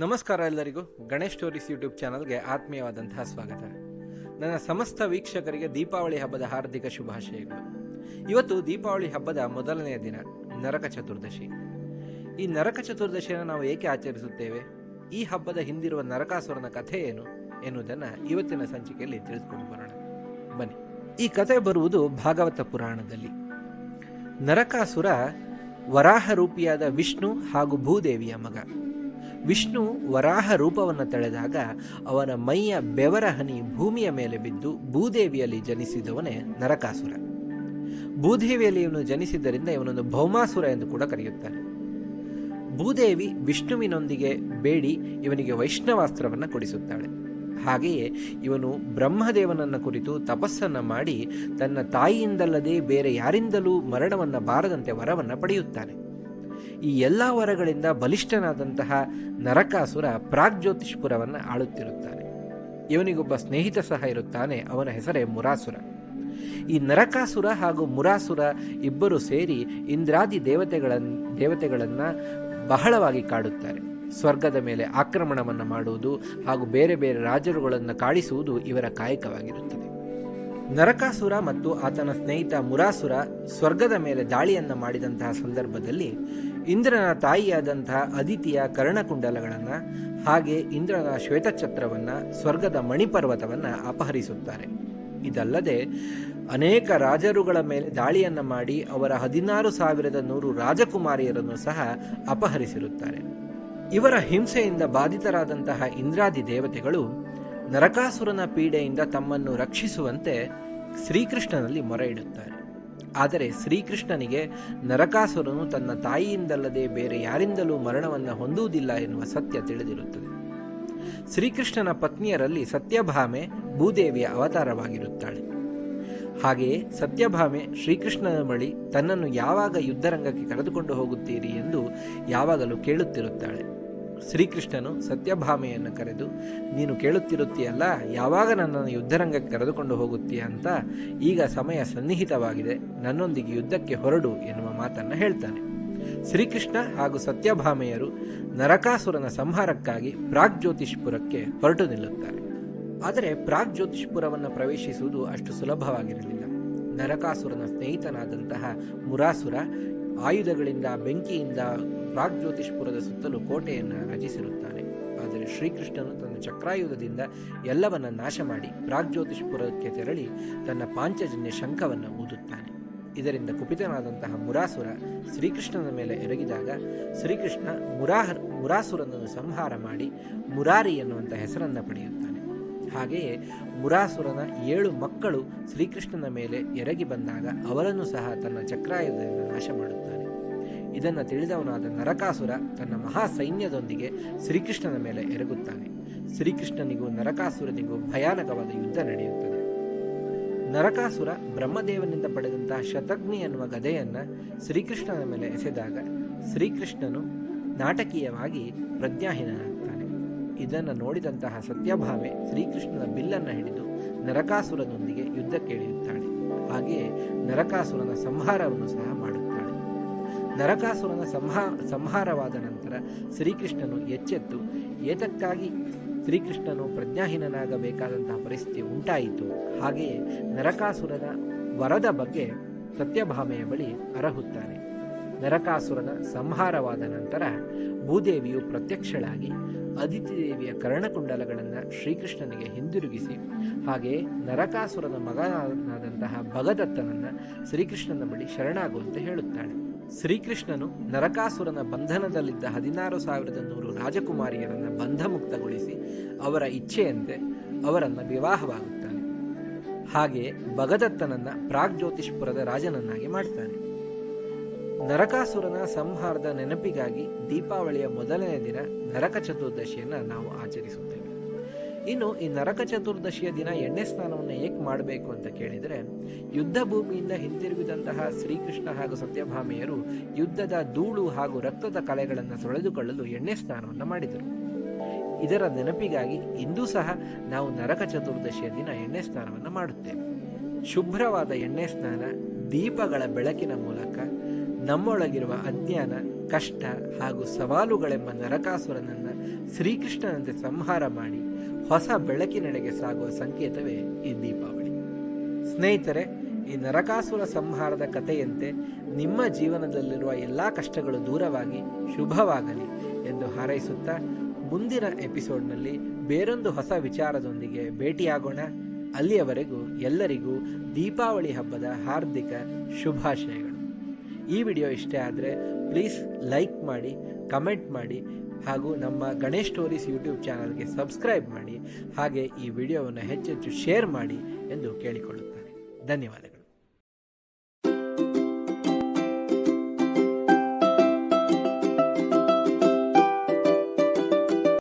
ನಮಸ್ಕಾರ ಎಲ್ಲರಿಗೂ. Ganesh stories YouTube ಚಾನಲ್ಗೆ ಆತ್ಮೀಯವಾದಂತಹ ಸ್ವಾಗತ. ನನ್ನ ಸಮಸ್ತ ವೀಕ್ಷಕರಿಗೆ ದೀಪಾವಳಿ ಹಬ್ಬದ ಹಾರ್ದಿಕ ಶುಭಾಶಯಗಳು. ಇವತ್ತು ದೀಪಾವಳಿ ಹಬ್ಬದ ಮೊದಲನೆಯ ದಿನ, ನರಕ ಚತುರ್ದಶಿ. ಈ ನರಕ ಚತುರ್ದಶಿಯನ್ನು ನಾವು ಏಕೆ ಆಚರಿಸುತ್ತೇವೆ? ಈ ಹಬ್ಬದ ಹಿಂದಿರುವ ನರಕಾಸುರನ ಕಥೆ ಏನು ಎನ್ನುವುದನ್ನು ಇವತ್ತಿನ ಸಂಚಿಕೆಯಲ್ಲಿ ತಿಳಿದುಕೊಂಡು ಬರೋಣ. ಬನ್ನಿ. ಈ ಕಥೆ ಬರುವುದು ಭಾಗವತ ಪುರಾಣದಲ್ಲಿ. ನರಕಾಸುರ ವರಾಹ ರೂಪಿಯಾದ ವಿಷ್ಣು ಹಾಗೂ ಭೂದೇವಿಯ ಮಗ. ವಿಷ್ಣು ವರಾಹ ರೂಪವನ್ನು ತಳೆದಾಗ ಅವನ ಮೈಯ ಬೆವರ ಹನಿ ಭೂಮಿಯ ಮೇಲೆ ಬಿದ್ದು ಭೂದೇವಿಯಲ್ಲಿ ಜನಿಸಿದವನೇ ನರಕಾಸುರ. ಭೂದೇವಿಯಲ್ಲಿ ಇವನು ಜನಿಸಿದ್ದರಿಂದ ಇವನನ್ನು ಭೌಮಾಸುರ ಎಂದು ಕೂಡ ಕರೆಯುತ್ತಾರೆ. ಭೂದೇವಿ ವಿಷ್ಣುವಿನೊಂದಿಗೆ ಬೇಡಿ ಇವನಿಗೆ ವೈಷ್ಣವಾಸ್ತ್ರವನ್ನು ಕೊಡಿಸುತ್ತಾಳೆ. ಹಾಗೆಯೇ ಇವನು ಬ್ರಹ್ಮದೇವನನ್ನ ಕುರಿತು ತಪಸ್ಸನ್ನ ಮಾಡಿ ತನ್ನ ತಾಯಿಯಿಂದಲ್ಲದೆ ಬೇರೆ ಯಾರಿಂದಲೂ ಮರಣವನ್ನ ಬಾರದಂತೆ ವರವನ್ನ ಪಡೆಯುತ್ತಾನೆ. ಈ ಎಲ್ಲ ವರಗಳಿಂದ ಬಲಿಷ್ಠನಾದಂತಹ ನರಕಾಸುರ ಪ್ರಾಗ್ಜ್ಯೋತಿಷ್ಪುರವನ್ನು ಆಳುತ್ತಿರುತ್ತಾನೆ. ಇವನಿಗೊಬ್ಬ ಸ್ನೇಹಿತ ಸಹ ಇರುತ್ತಾನೆ, ಅವನ ಹೆಸರೇ ಮುರಾಸುರ. ಈ ನರಕಾಸುರ ಹಾಗೂ ಮುರಾಸುರ ಇಬ್ಬರು ಸೇರಿ ಇಂದ್ರಾದಿ ದೇವತೆಗಳ ದೇವತೆಗಳನ್ನು ಬಹಳವಾಗಿ ಕಾಡುತ್ತಾರೆ. ಸ್ವರ್ಗದ ಮೇಲೆ ಆಕ್ರಮಣವನ್ನು ಮಾಡುವುದು ಹಾಗೂ ಬೇರೆ ಬೇರೆ ರಾಜರುಗಳನ್ನು ಕಾಡಿಸುವುದು ಇವರ ಕಾಯಕವಾಗಿರುತ್ತದೆ. ನರಕಾಸುರ ಮತ್ತು ಆತನ ಸ್ನೇಹಿತ ಮುರಾಸುರ ಸ್ವರ್ಗದ ಮೇಲೆ ದಾಳಿಯನ್ನು ಮಾಡಿದಂತಹ ಸಂದರ್ಭದಲ್ಲಿ ಇಂದ್ರನ ತಾಯಿಯಾದಂತಹ ಅದಿತಿಯ ಕರ್ಣಕುಂಡಲಗಳನ್ನು ಹಾಗೆ ಇಂದ್ರನ ಶ್ವೇತಛತ್ರವನ್ನು ಸ್ವರ್ಗದ ಮಣಿಪರ್ವತವನ್ನು ಅಪಹರಿಸುತ್ತಾರೆ. ಇದಲ್ಲದೆ ಅನೇಕ ರಾಜರುಗಳ ಮೇಲೆ ದಾಳಿಯನ್ನು ಮಾಡಿ ಅವರ ಹದಿನಾರು ಸಾವಿರದ ನೂರು ರಾಜಕುಮಾರಿಯರನ್ನು ಸಹ ಅಪಹರಿಸಿರುತ್ತಾರೆ. ಇವರ ಹಿಂಸೆಯಿಂದ ಬಾಧಿತರಾದಂತಹ ಇಂದ್ರಾದಿ ದೇವತೆಗಳು ನರಕಾಸುರನ ಪೀಡೆಯಿಂದ ತಮ್ಮನ್ನು ರಕ್ಷಿಸುವಂತೆ ಶ್ರೀಕೃಷ್ಣನಲ್ಲಿ ಮೊರೆ ಇಡುತ್ತಾರೆ. ಆದರೆ ಶ್ರೀಕೃಷ್ಣನಿಗೆ ನರಕಾಸುರನು ತನ್ನ ತಾಯಿಯಿಂದಲ್ಲದೆ ಬೇರೆ ಯಾರಿಂದಲೂ ಮರಣವನ್ನು ಹೊಂದುವುದಿಲ್ಲ ಎನ್ನುವ ಸತ್ಯ ತಿಳಿದಿರುತ್ತದೆ. ಶ್ರೀಕೃಷ್ಣನ ಪತ್ನಿಯರಲ್ಲಿ ಸತ್ಯಭಾಮೆ ಭೂದೇವಿಯ ಅವತಾರವಾಗಿರುತ್ತಾಳೆ. ಹಾಗೆಯೇ ಸತ್ಯಭಾಮೆ ಶ್ರೀಕೃಷ್ಣನ ಬಳಿ ತನ್ನನ್ನು ಯಾವಾಗ ಯುದ್ಧರಂಗಕ್ಕೆ ಕರೆದುಕೊಂಡು ಹೋಗುತ್ತೀರಿ ಎಂದು ಯಾವಾಗಲೂ ಕೇಳುತ್ತಿರುತ್ತಾಳೆ. ಶ್ರೀಕೃಷ್ಣನು ಸತ್ಯಭಾಮೆಯನ್ನು ಕರೆದು, ನೀನು ಕೇಳುತ್ತಿರುತ್ತೀಯಲ್ಲ, ಯಾವಾಗ ನನ್ನನ್ನು ಯುದ್ಧರಂಗಕ್ಕೆ ಕರೆದುಕೊಂಡು ಹೋಗುತ್ತೀಯ ಅಂತ ಈಗ ಸಮಯ ಸನ್ನಿಹಿತವಾಗಿದೆ. ನನ್ನೊಂದಿಗೆ ಯುದ್ಧಕ್ಕೆ ಹೊರಡು ಎನ್ನುವ ಮಾತನ್ನು ಹೇಳ್ತಾನೆ. ಶ್ರೀಕೃಷ್ಣ ಹಾಗೂ ಸತ್ಯಭಾಮೆಯರು ನರಕಾಸುರನ ಸಂಹಾರಕ್ಕಾಗಿ ಪ್ರಾಗ್ಜ್ಯೋತಿಷ್ಪುರಕ್ಕೆ ಹೊರಟು ನಿಲ್ಲುತ್ತಾರೆ. ಆದರೆ ಪ್ರಾಗ್ಜ್ಯೋತಿಷ್ಪುರವನ್ನು ಪ್ರವೇಶಿಸುವುದು ಅಷ್ಟು ಸುಲಭವಾಗಿರಲಿಲ್ಲ. ನರಕಾಸುರನ ಸ್ನೇಹಿತನಾದಂತಹ ಮುರಾಸುರ ಆಯುಧಗಳಿಂದ, ಬೆಂಕಿಯಿಂದ ಪ್ರಾಗ್ಜ್ಯೋತಿಷ್ಪುರದ ಸುತ್ತಲೂ ಕೋಟೆಯನ್ನು ರಚಿಸಿರುತ್ತಾನೆ. ಆದರೆ ಶ್ರೀಕೃಷ್ಣನು ತನ್ನ ಚಕ್ರಾಯುಧದಿಂದ ಎಲ್ಲವನ್ನ ನಾಶ ಮಾಡಿ ಪ್ರಾಗ್ಜ್ಯೋತಿಷ್ಪುರಕ್ಕೆ ತೆರಳಿ ತನ್ನ ಪಾಂಚಜನ್ಯ ಶಂಖವನ್ನು ಊದುತ್ತಾನೆ. ಇದರಿಂದ ಕುಪಿತನಾದಂತಹ ಮುರಾಸುರ ಶ್ರೀಕೃಷ್ಣನ ಮೇಲೆ ಎರಗಿದಾಗ ಶ್ರೀಕೃಷ್ಣ ಮುರಾಹರ್ ಮುರಾಸುರನನ್ನು ಸಂಹಾರ ಮಾಡಿ ಮುರಾರಿ ಎನ್ನುವಂಥ ಹೆಸರನ್ನು ಪಡೆಯುತ್ತಾನೆ. ಹಾಗೆಯೇ ಮುರಾಸುರನ ಏಳು ಮಕ್ಕಳು ಶ್ರೀಕೃಷ್ಣನ ಮೇಲೆ ಎರಗಿ ಬಂದಾಗ ಅವರನ್ನು ಸಹ ತನ್ನ ಚಕ್ರಾಯುಧದಿಂದ ನಾಶ ಮಾಡುತ್ತಾನೆ ಇದನ್ನು ತಿಳಿದವನಾದ ನರಕಾಸುರ ತನ್ನ ಮಹಾ ಸೈನ್ಯದೊಂದಿಗೆ ಶ್ರೀಕೃಷ್ಣನ ಮೇಲೆ ಎರಗುತ್ತಾನೆ. ಶ್ರೀಕೃಷ್ಣನಿಗೂ ನರಕಾಸುರನಿಗೂ ಭಯಾನಕವಾದ ಯುದ್ಧ ನಡೆಯುತ್ತದೆ. ನರಕಾಸುರ ಬ್ರಹ್ಮದೇವನಿಂದ ಪಡೆದಂತಹ ಶತಗ್ನಿ ಎನ್ನುವ ಗದೆಯನ್ನ ಶ್ರೀಕೃಷ್ಣನ ಮೇಲೆ ಎಸೆದಾಗ ಶ್ರೀಕೃಷ್ಣನು ನಾಟಕೀಯವಾಗಿ ಪ್ರಜ್ಞಾಹೀನನಾಗ್ತಾನೆ ಇದನ್ನು ನೋಡಿದಂತಹ ಸತ್ಯಭಾವೆ ಶ್ರೀಕೃಷ್ಣನ ಬಿಲ್ಲನ್ನು ಹಿಡಿದು ನರಕಾಸುರನೊಂದಿಗೆ ಯುದ್ಧಕ್ಕೆ ಇಳಿಯುತ್ತಾಳೆ ಹಾಗೆಯೇ ನರಕಾಸುರನ ಸಂಹಾರವನ್ನು ಸಹ ಮಾಡುತ್ತಾಳೆ ನರಕಾಸುರನ ಸಂಹಾ, ಸಂಹಾರವಾದ ನಂತರ ಶ್ರೀಕೃಷ್ಣನು ಎಚ್ಚೆತ್ತು. ಏತಕ್ಕಾಗಿ? ಶ್ರೀಕೃಷ್ಣನು ಪ್ರಜ್ಞಾಹೀನನಾಗಬೇಕಾದಂತಹ ಪರಿಸ್ಥಿತಿ ಉಂಟಾಯಿತು. ಹಾಗೆಯೇ ನರಕಾಸುರನ ವರದ ಬಗ್ಗೆ ಸತ್ಯಭಾಮೆಯ ಬಳಿ ಅರಹುತ್ತಾನೆ ನರಕಾಸುರನ ಸಂಹಾರವಾದ ನಂತರ ಭೂದೇವಿಯು ಪ್ರತ್ಯಕ್ಷಳಾಗಿ ಅದಿತಿ ದೇವಿಯ ಕರ್ಣಕುಂಡಲಗಳನ್ನು ಶ್ರೀಕೃಷ್ಣನಿಗೆ ಹಿಂದಿರುಗಿಸಿ, ಹಾಗೆಯೇ ನರಕಾಸುರನ ಮಗನಾದಂತಹ ಭಗದತ್ತನನ್ನು ಶ್ರೀಕೃಷ್ಣನ ಬಳಿ ಶರಣಾಗುವಂತೆ ಹೇಳುತ್ತಾಳೆ. ಶ್ರೀಕೃಷ್ಣನು ನರಕಾಸುರನ ಬಂಧನದಲ್ಲಿದ್ದ ಹದಿನಾರು ಸಾವಿರದ ನೂರು ರಾಜಕುಮಾರಿಯರನ್ನ ಬಂಧಮುಕ್ತಗೊಳಿಸಿ ಅವರ ಇಚ್ಛೆಯಂತೆ ಅವರನ್ನು ವಿವಾಹವಾಗುತ್ತಾನೆ. ಹಾಗೆಯೇ ಭಗದತ್ತನನ್ನ ಪ್ರಾಗ್ಜ್ಯೋತಿಷ್ಪುರದ ರಾಜನನ್ನಾಗಿ ಮಾಡ್ತಾನೆ. ನರಕಾಸುರನ ಸಂಹಾರದ ನೆನಪಿಗಾಗಿ ದೀಪಾವಳಿಯ ಮೊದಲನೇ ದಿನ ನರಕ ಚತುರ್ದಶಿಯನ್ನು ನಾವು ಆಚರಿಸುತ್ತೇವೆ. ಇನ್ನು ಈ ನರಕ ಚತುರ್ದಶಿಯ ದಿನ ಎಣ್ಣೆ ಸ್ನಾನವನ್ನು ಏಕೆ ಮಾಡಬೇಕು ಅಂತ ಕೇಳಿದರೆ, ಯುದ್ಧ ಭೂಮಿಯಿಂದ ಹಿಂತಿರುಗಿದಂತಹ ಶ್ರೀಕೃಷ್ಣ ಹಾಗೂ ಸತ್ಯಭಾಮೆಯರು ಯುದ್ಧದ ಧೂಳು ಹಾಗೂ ರಕ್ತದ ಕಲೆಗಳನ್ನು ತೊಳೆದುಕೊಳ್ಳಲು ಎಣ್ಣೆ ಸ್ನಾನವನ್ನು ಮಾಡಿದರು. ಇದರ ನೆನಪಿಗಾಗಿ ಇಂದೂ ಸಹ ನಾವು ನರಕ ಚತುರ್ದಶಿಯ ದಿನ ಎಣ್ಣೆ ಸ್ನಾನವನ್ನು ಮಾಡುತ್ತೇವೆ. ಶುಭ್ರವಾದ ಎಣ್ಣೆ ಸ್ನಾನ ದೀಪಗಳ ಬೆಳಕಿನ ಮೂಲಕ ನಮ್ಮೊಳಗಿರುವ ಅಜ್ಞಾನ, ಕಷ್ಟ ಹಾಗೂ ಸವಾಲುಗಳೆಂಬ ನರಕಾಸುರನನ್ನು ಶ್ರೀಕೃಷ್ಣನಂತೆ ಸಂಹಾರ ಮಾಡಿ ಹೊಸ ಬೆಳಕಿನೆಡೆಗೆ ಸಾಗುವ ಸಂಕೇತವೇ ಈ ದೀಪಾವಳಿ. ಸ್ನೇಹಿತರೆ, ಈ ನರಕಾಸುರ ಸಂಹಾರದ ಕಥೆಯಂತೆ ನಿಮ್ಮ ಜೀವನದಲ್ಲಿರುವ ಎಲ್ಲ ಕಷ್ಟಗಳು ದೂರವಾಗಿ ಶುಭವಾಗಲಿ ಎಂದು ಹಾರೈಸುತ್ತಾ ಮುಂದಿನ ಎಪಿಸೋಡ್ನಲ್ಲಿ ಬೇರೊಂದು ಹೊಸ ವಿಚಾರದೊಂದಿಗೆ ಭೇಟಿಯಾಗೋಣ. ಅಲ್ಲಿಯವರೆಗೂ ಎಲ್ಲರಿಗೂ ದೀಪಾವಳಿ ಹಬ್ಬದ ಹಾರ್ದಿಕ ಶುಭಾಶಯಗಳು. ಈ ವಿಡಿಯೋ ಇಷ್ಟೇ ಆದರೆ ಪ್ಲೀಸ್ ಲೈಕ್ ಮಾಡಿ, ಕಮೆಂಟ್ ಮಾಡಿ ಹಾಗೂ ನಮ್ಮ ಗಣೇಶ್ ಸ್ಟೋರೀಸ್ ಯೂಟ್ಯೂಬ್ ಚಾನಲ್ಗೆ ಸಬ್ಸ್ಕ್ರೈಬ್ ಮಾಡಿ, ಹಾಗೆ ಈ ವಿಡಿಯೋವನ್ನು ಹೆಚ್ಚೆಚ್ಚು ಶೇರ್ ಮಾಡಿ ಎಂದು ಕೇಳಿಕೊಳ್ಳುತ್ತಾರೆ. ಧನ್ಯವಾದಗಳು.